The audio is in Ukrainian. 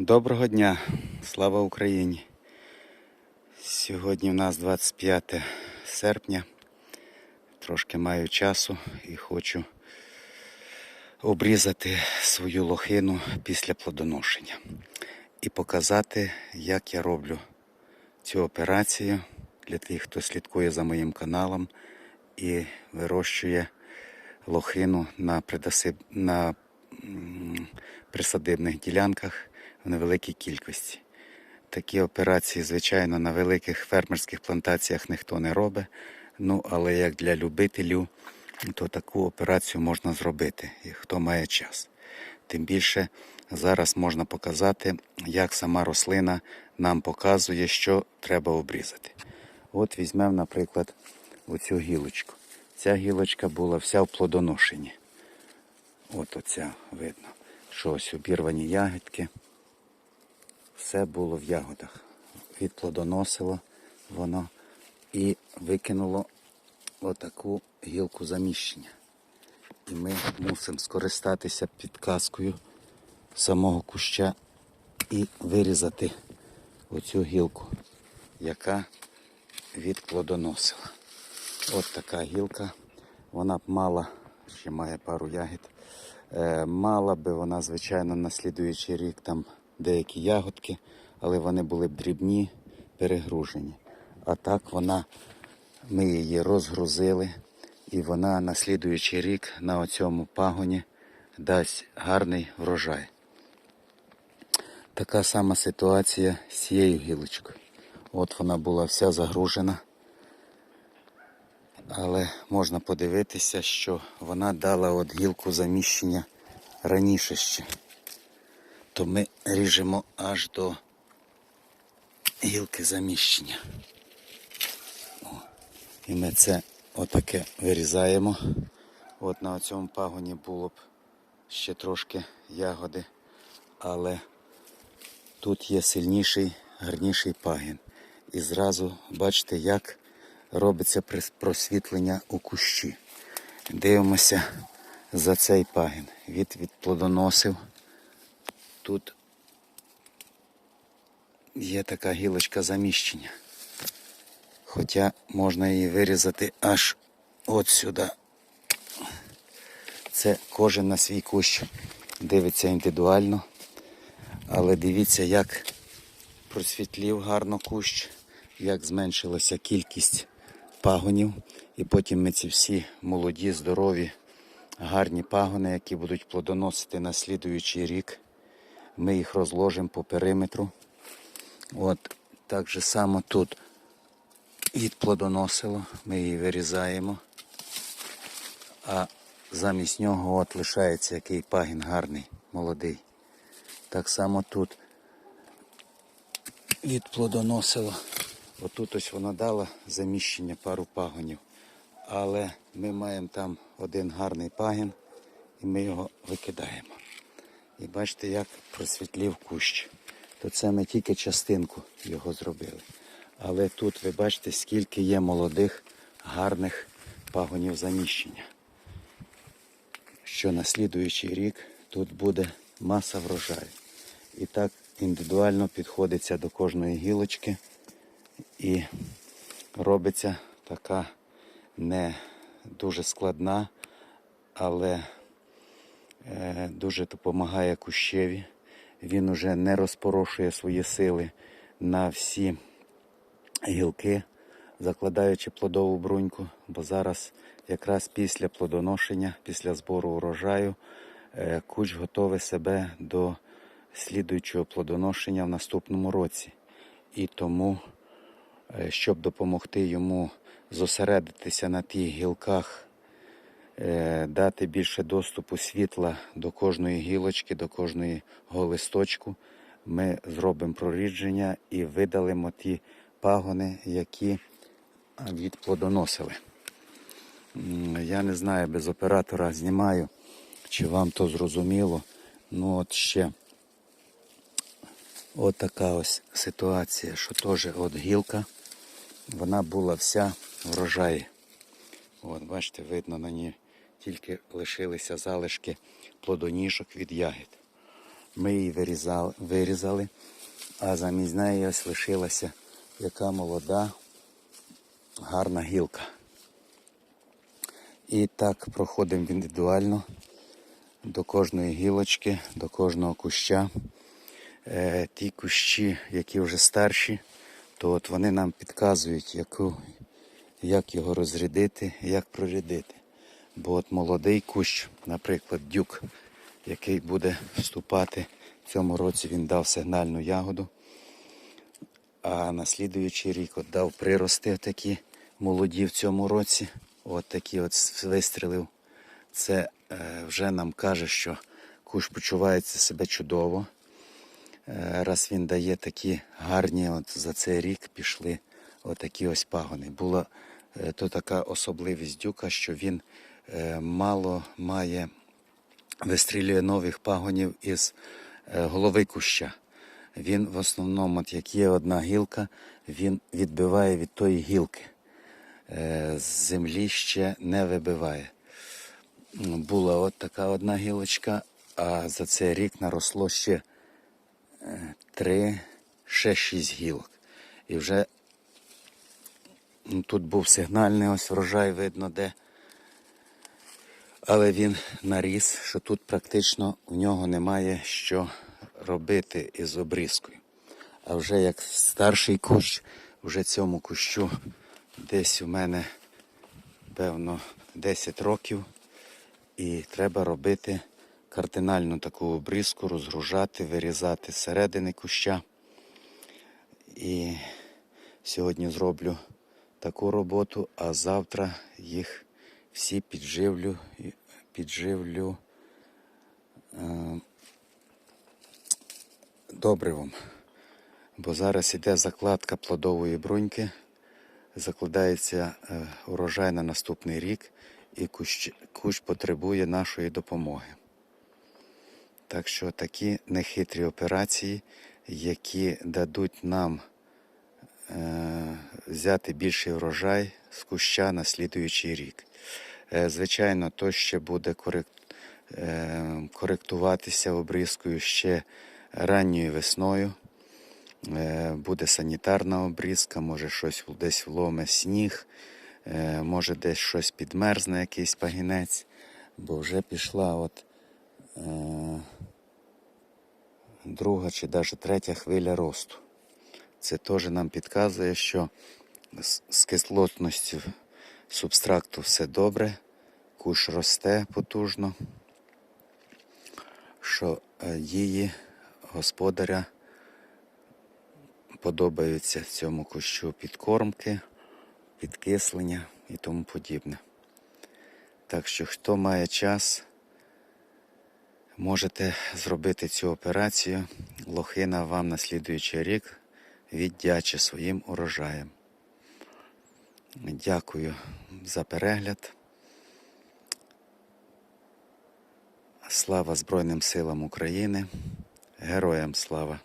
Доброго дня, слава Україні! Сьогодні в нас 25 серпня. Трошки маю часу і хочу обрізати свою лохину після плодоношення і показати, як я роблю цю операцію для тих, хто слідкує за моїм каналом і вирощує лохину на, присадибних ділянках невеликій кількості. Такі операції, звичайно, на великих фермерських плантаціях ніхто не робить. Ну, але як для любителів, то таку операцію можна зробити, і хто має час. Тим більше зараз можна показати, як сама рослина нам показує, що треба обрізати. От візьмемо, наприклад, оцю гілочку. Ця гілочка була вся в плодоношенні. От оця видно, що ось обірвані ягідки. Все було в ягодах. Відплодоносило воно і викинуло отаку гілку заміщення. І ми мусимо скористатися підказкою самого куща і вирізати оцю гілку, яка відплодоносила. От така гілка. Вона б мала, ще має пару ягід. Е, мала би вона, звичайно, на слідуючий рік там деякі ягодки, але вони були б дрібні, перегружені. А так вона, ми її розгрузили, і вона на слідуючий рік на оцьому пагоні дасть гарний врожай. Така сама ситуація з цією гілочкою. От вона була вся загружена. Але можна подивитися, що вона дала от гілку заміщення раніше ще. То ми ріжемо аж до гілки заміщення. О, і ми це отаке вирізаємо. От на цьому пагоні було б ще трошки ягоди, але тут є сильніший, гарніший пагін. І зразу бачите, як робиться просвітлення у кущі. Дивимося за цей пагін. Від відплодоносив. Тут є така гілочка заміщення. Хоча можна її вирізати аж от сюди. Це кожен на свій кущ дивиться індивідуально. Але дивіться, як просвітлів гарно кущ, як зменшилася кількість пагонів. І потім ми ці всі молоді, здорові, гарні пагони, які будуть плодоносити на слідуючий рік. Ми їх розложимо по периметру. От так же само тут відплодоносило, ми її вирізаємо. А замість нього от лишається який пагін гарний, молодий. Так само тут відплодоносило. Отут ось вона дала заміщення пару пагонів. Але ми маємо там один гарний пагін і ми його викидаємо. Бачите, як просвітлів кущ. То це ми тільки частинку його зробили. Але тут ви бачите, скільки є молодих, гарних пагонів заміщення. Що на слідуючий рік тут буде маса врожаю. І так індивідуально підходиться до кожної гілочки і робиться така не дуже складна, але дуже допомагає кущеві. Він уже не розпорошує свої сили на всі гілки, закладаючи плодову бруньку, бо зараз якраз після плодоношення, після збору урожаю, е, кущ готовий себе до слідуючого плодоношення в наступному році. І тому, е, щоб допомогти йому зосередитися на тих гілках, е, дати більше доступу світла до кожної гілочки, до кожного листочку, ми зробимо прорідження і видалимо ті пагони, які відплодоносили. Я не знаю, без оператора знімаю, чи вам то зрозуміло. Ну от ще от така ось ситуація, що теж от гілка, вона була вся врожаї. От, бачите, видно на ній тільки лишилися залишки плодоніжок від ягід. Ми її вирізали, а замість неї ось лишилася яка молода, гарна гілка. І так проходимо індивідуально до кожної гілочки, до кожного куща. Е, ті кущі, які вже старші, то от вони нам підказують, яку, як його розрядити, як прорядити. Бо от молодий кущ, наприклад, дюк, який буде вступати в цьому році, він дав сигнальну ягоду. А на слідуючий рік от дав прирости такі молоді в цьому році. От такі от вистрілив. Це е, вже нам каже, що куш почувається себе чудово. Е, раз він дає такі гарні, от за цей рік пішли отакі ось пагони. Була е, то така особливість дюка, що він мало має, вистрілює нових пагонів із е, голови куща. Він в основному, от як є одна гілка, він відбиває від тої гілки. Е, З землі ще не вибиває. Була от така одна гілочка, а за цей рік наросло ще е, три, ще шість гілок. І вже тут був сигнальний ось врожай, видно де. Але він наріс, що тут практично в нього немає що робити із обрізкою. А вже як старший кущ, вже цьому кущу десь у мене, певно, 10 років. І треба робити кардинальну таку обрізку, розгружати, вирізати середини куща. І сьогодні зроблю таку роботу, а завтра їх всі підживлю, підживлю е, добривом. Бо зараз іде закладка плодової бруньки, закладається е, урожай на наступний рік, і кущ, кущ потребує нашої допомоги. Так що такі нехитрі операції, які дадуть нам е, взяти більший врожай з куща на слідуючий рік. Е, звичайно, то ще буде е, коректуватися обрізкою ще ранньою весною. Е, буде санітарна обрізка, може щось десь вломе сніг, може десь щось підмерзне, якийсь пагінець, бо вже пішла от друга чи навіть третя хвиля росту. Це теж нам підказує, що з кислотністю субстракту все добре, куш росте потужно, що е, її господаря подобаються цьому кущу підкормки, підкислення і тому подібне. Так що, хто має час, можете зробити цю операцію. Лохина вам на слідуючий рік віддяче своїм урожаєм. Дякую за перегляд. Слава Збройним силам України. Героям слава!